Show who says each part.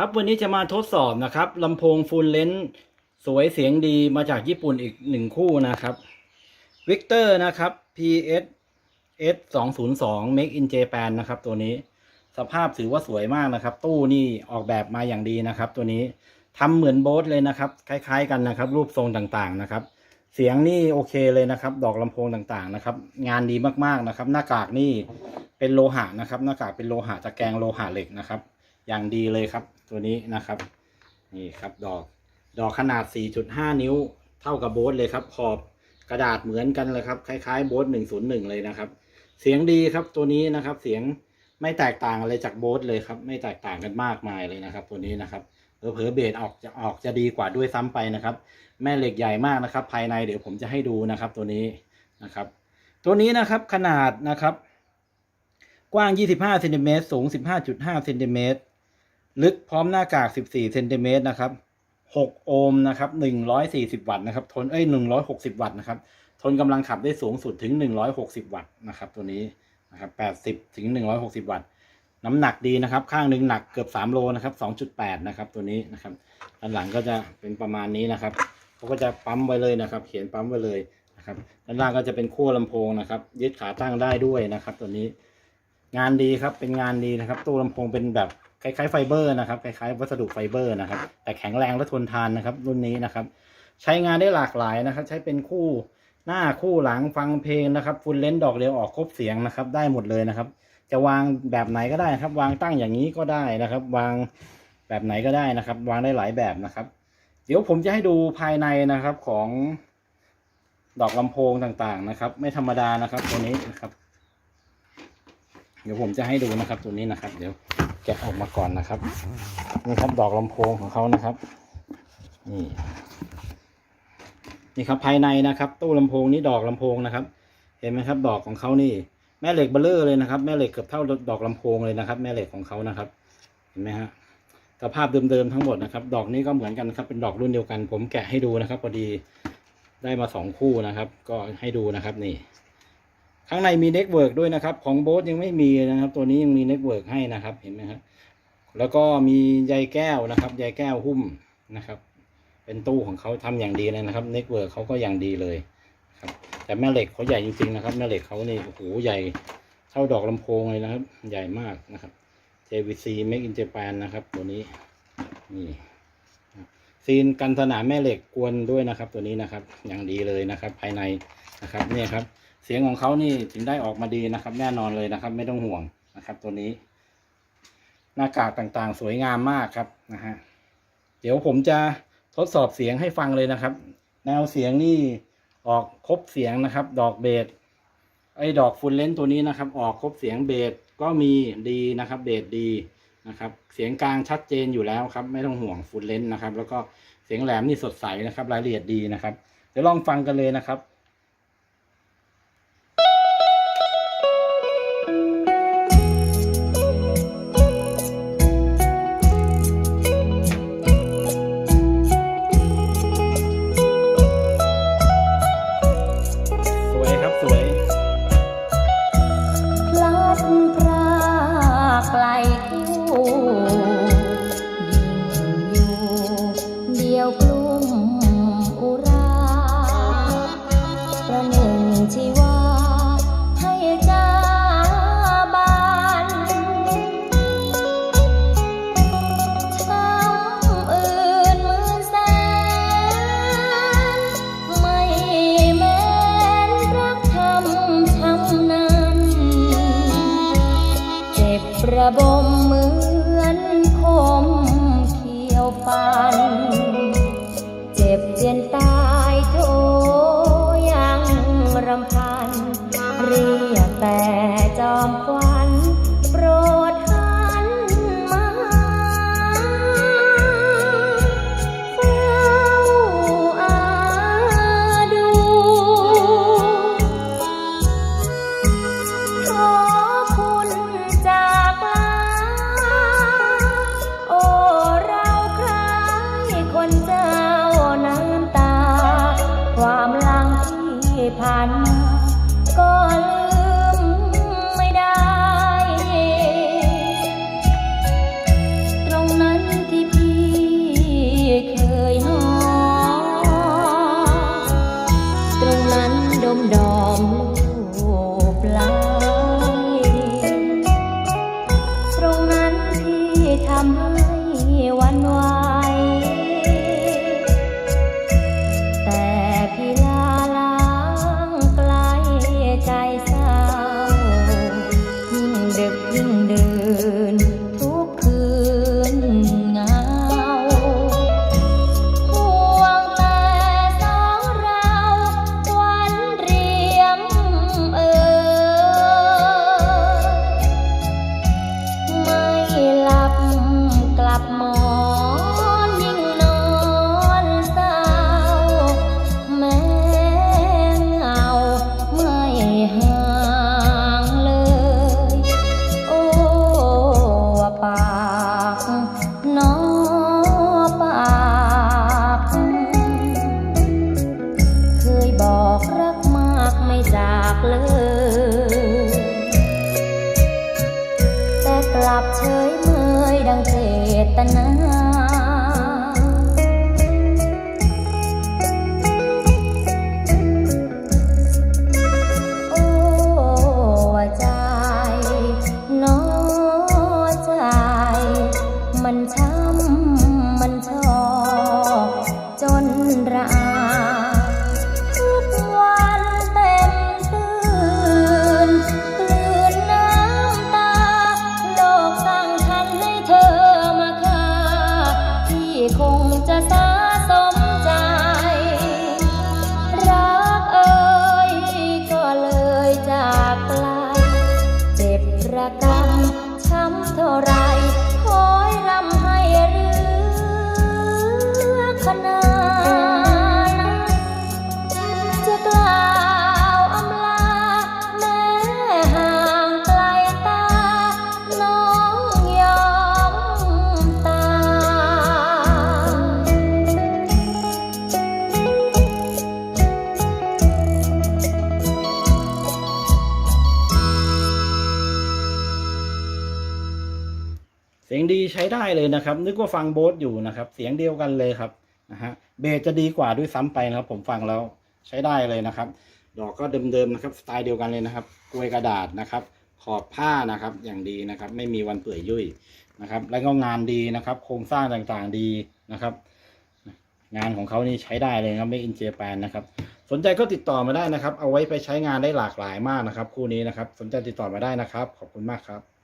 Speaker 1: ครับวันนี้จะมาทดสอบนะครับลำโพงฟูลเลนส์สวยเสียงดีมาจากญี่ปุ่นอีกหนึ่งคู่นะครับวิกเตอร์นะครับ PS S 2 0 2 Make in Japan นะครับตัวนี้สภาพถือว่าสวยมากนะครับ ตู้นี่ออกแบบมาอย่างดีนะครับ ตัวนี้ทำเหมือนโบสเลยนะครับ คล้าย ๆ กันนะครับ รูปทรงต่างๆนะครับ เสียงนี่โอเคเลยนะครับ ดอกลำโพงต่างๆนะครับ งานดีมากๆนะครับ หน้ากากนี่เป็นโลหะนะครับ หน้ากากเป็นโลหะตะแกรงโลหะเหล็กนะครับ อย่างดีเลยครับ ตัวนี้นะครับ นี่ครับดอกดอกขนาด 4.5 นิ้ว เท่ากับโบสเลยครับ ขอบกระดาษเหมือนกันเลยครับคล้ายๆโบส101 เลยนะครับ เสียงดีครับตัวนี้นะครับ เสียงไม่แตกต่างอะไรจากโบสเลยครับ ไม่แตกต่างกันมากมายเลยนะครับ ตัวนี้นะครับเผลอเบสออกจะออกจะดีกว่าด้วยซ้ำไปนะครับ แม่เหล็กใหญ่มากนะครับ ภายในเดี๋ยวผมจะให้ดูนะครับ ตัวนี้นะครับ ตัวนี้นะครับขนาดนะครับ กว้าง 25เซนติเมตรสูง 15.5เซนติเมตร ลึกพร้อมหน้ากาก 14เซนติเมตรนะครับ 6 โอห์มนะครับ 140 วัตต์นะครับ ทน เอ้ย 160 วัตต์นะครับ ทนกำลังขับได้สูงสุดถึง 160 วัตต์นะครับ ตัวนี้นะครับ 80 ถึง 160 วัตต์ น้ำหนักดีนะครับ ข้างหนึ่งหนักเกือบ 3 โลนะครับ 2.8 นะครับ ตัวนี้นะครับ ด้านหลังก็จะเป็นประมาณนี้นะครับเขาก็จะปั๊มไว้เลยนะครับ เขียนปั๊มไว้เลยนะครับ ด้านล่างก็จะเป็นขั้วลำโพงนะครับ ยึดขาตั้งได้ด้วยนะครับ ตัวนี้ งานดีครับ เป็นงานดีนะครับ ตู้ลำโพงเป็นแบบ คล้ายๆไฟเบอร์นะครับคล้ายๆวัสดุไฟเบอร์นะครับ แต่แข็งแรงและทนทานนะครับ รุ่นนี้นะครับ ใช้งานได้หลากหลายนะครับ ใช้เป็นคู่หน้าคู่หลังฟังเพลงนะครับฟุลเลนดอกเดียวออกครบเสียงนะครับ ได้หมดเลยนะครับ จะวางแบบไหนก็ได้ครับ วางตั้งอย่างนี้ก็ได้นะครับ วางแบบไหนก็ได้นะครับ วางได้หลายแบบนะครับ เดี๋ยวผมจะให้ดูภายในนะครับของดอกลำโพงต่างๆนะครับ ไม่ธรรมดานะครับตัวนี้นะครับ เดี๋ยวผมจะให้ดูนะครับตัวนี้นะครับ เดี๋ยว แกะออกมาก่อนนะครับ นี่ครับดอกลำโพงของเขานะครับ นี่ นี่ครับภายในนะครับ ตู้ลำโพงนี่ดอกลำโพงนะครับ เห็นไหมครับ ดอกของเขานี่ แม่เหล็กเบลเลอร์เลยนะครับ แม่เหล็กเกือบเท่าดอกลำโพงเลยนะครับ แม่เหล็กของเขานะครับ เห็นไหมฮะสภาพเดิมๆทั้งหมดนะครับ ดอกนี้ก็เหมือนกันครับ เป็นดอกรุ่นเดียวกัน ผมแกะให้ดูนะครับพอดีได้มาสองคู่นะครับ ก็ให้ดูนะครับ นี่ ข้างในมีเน็ตเวิร์กด้วยนะครับ ของโบสยังไม่มีนะครับ ตัวนี้ยังมีเน็ตเวิร์กให้นะครับ เห็นไหมครับแล้วก็มีใยแก้วนะครับใยแก้วหุ้มนะครับ เป็นตู้ของเขาทำอย่างดีเลยนะครับเน็ตเวิร์กเขาก็อย่างดีเลยครับแต่แม่เหล็กเขาใหญ่จริงๆนะครับ แม่เหล็กเขานี่โอ้โหใหญ่เท่าดอกลำโพงเลยนะครับ ใหญ่มากนะครับ JVC Make in Japan นะครับ ตัวนี้นี่ซีนกันสนามแม่เหล็กกวนด้วยนะครับ ตัวนี้นะครับ อย่างดีเลยนะครับ ภายในนะครับ เนี่ยครับ สียงของเขานี่ถึงได้ออกมาดีนะครับ แน่นอนเลยนะครับ ไม่ต้องห่วงนะครับ ตัวนี้ หน้ากากต่างๆ สวยงามมากครับนะฮะเดี๋ยวผมจะทดสอบเสียงให้ฟังเลยนะครับ แนวเสียงนี่ออกครบเสียงนะครับ ดอกเบสไอ้ดอกฟูลเลนส์ตัวนี้นะครับ ออกครบเสียงเบสก็มีดีนะครับเบสดีนะครับ เสียงกลางชัดเจนอยู่แล้วครับ ไม่ต้องห่วงฟูลเลนส์นะครับ แล้วก็เสียงแหลมนี่สดใสนะครับ รายละเอียดดีนะครับ เดี๋ยวลองฟังกันเลยนะครับ คู่
Speaker 2: ทำให้วันไหว เฉยเมยดังเจตนา เสียง
Speaker 1: ดีใช้ได้เลยนะครับ นึกว่าฟังโบ๊ทอยู่นะครับ เสียงเดียวกันเลยครับนะฮะเบสจะดีกว่าด้วยซ้ำไปนะครับ ผมฟังแล้วใช้ได้เลยนะครับ ดอกก็เดิมๆนะครับสไตล์เดียวกันเลยนะครับกลวยกระดาษนะครับ ขอบผ้านะครับอย่างดีนะครับ ไม่มีวันเปื่อยยุ่ยนะครับ แล้วก็งานดีนะครับ โครงสร้างต่างๆดีนะครับ งานของเขานี่ใช้ได้เลยครับไม่อินเจแปนนะครับ สนใจก็ติดต่อมาได้นะครับ เอาไว้ไปใช้งานได้หลากหลายมากนะครับ คู่นี้นะครับ สนใจติดต่อมาได้นะครับ ขอบคุณมากครับ